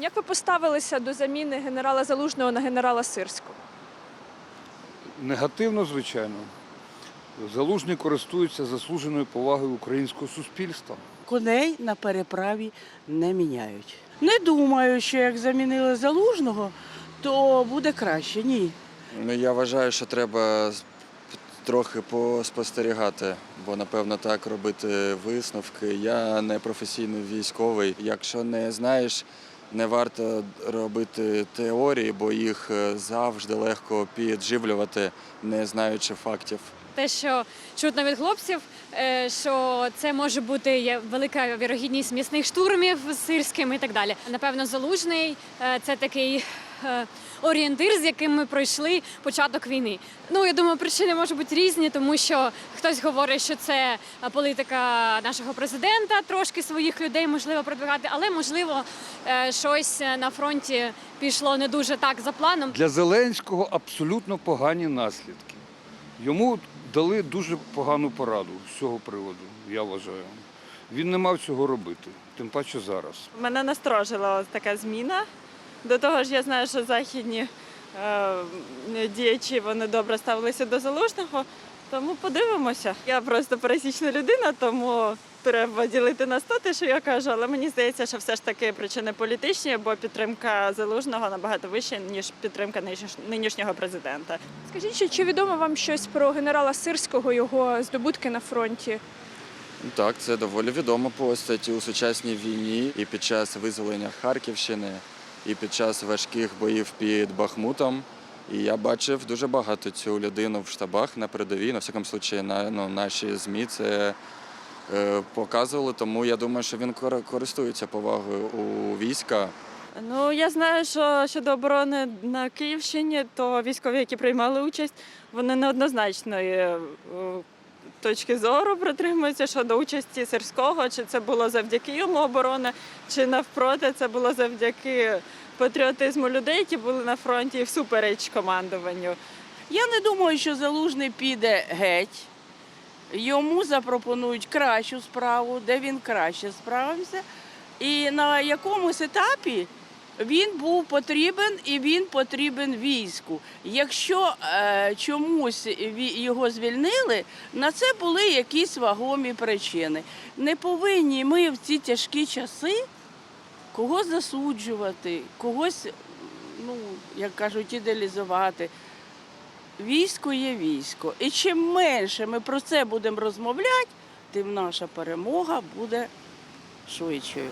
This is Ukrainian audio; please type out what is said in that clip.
Як ви поставилися до заміни генерала Залужного на генерала Сирського? Негативно, звичайно. Залужний користується заслуженою повагою українського суспільства. Коней на переправі не міняють. Не думаю, що як замінили залужного, то буде краще. Ні. Ну, я вважаю, що треба трохи поспостерігати, бо напевно так робити висновки. Я не професійний військовий. Якщо не знаєш, не варто робити теорії, бо їх е, завжди легко підживлювати, не знаючи фактів. Те, що чутно від хлопців, е, що це може бути велика вірогідність м'ясних штурмів з сирським і так далі. Напевно, залужний е, це такий е, орієнтир, з яким ми пройшли початок війни. Ну я думаю, причини можуть бути різні, тому що хтось говорить, що це політика нашого президента, трошки своїх людей можливо продвигати, але можливо щось на фронті пішло не дуже так за планом. Для Зеленського абсолютно погані наслідки. Йому дали дуже погану пораду з цього приводу, я вважаю. Він не мав цього робити, тим паче зараз. Мене насторожила така зміна. До того ж, я знаю, що західні е, діячі вони добре ставилися до залужного, тому подивимося. Я просто пересічна людина, тому треба ділити на 100 те, що я кажу. Але мені здається, що все ж таки причини політичні, бо підтримка залужного набагато вища, ніж підтримка нинішнього- нинішнього президента. Скажіть, чи- чи відомо вам щось про генерала Сирського, його здобутки на фронті? Так, це доволі відома постать у сучасній війні і під час визволення Харківщини, і під час важких боїв під Бахмутом. І я бачив дуже багато цю людину в штабах на передовій. На всякому случаї, на ну, наші ЗМІ це е, показували. Тому я думаю, що він кор- користується повагою у війська. Ну я знаю, що щодо оборони на Київщині, то військові, які приймали участь, вони неоднозначної е, точки зору притримуються щодо участі сирського, чи це було завдяки йому оборони, чи навпроти це було завдяки патріотизму людей, які були на фронті і всупереч командуванню. Я не думаю, що залужний піде геть. Йому запропонують кращу справу, де він краще справився. І на якомусь етапі він був потрібен і він потрібен війську. Якщо е, чомусь його звільнили, на це були якісь вагомі причини. Не повинні ми в ці тяжкі часи когось засуджувати, когось, ну, як кажуть, ідеалізувати. Військо є військо. І чим менше ми про це будемо розмовляти, тим наша перемога буде швидшою.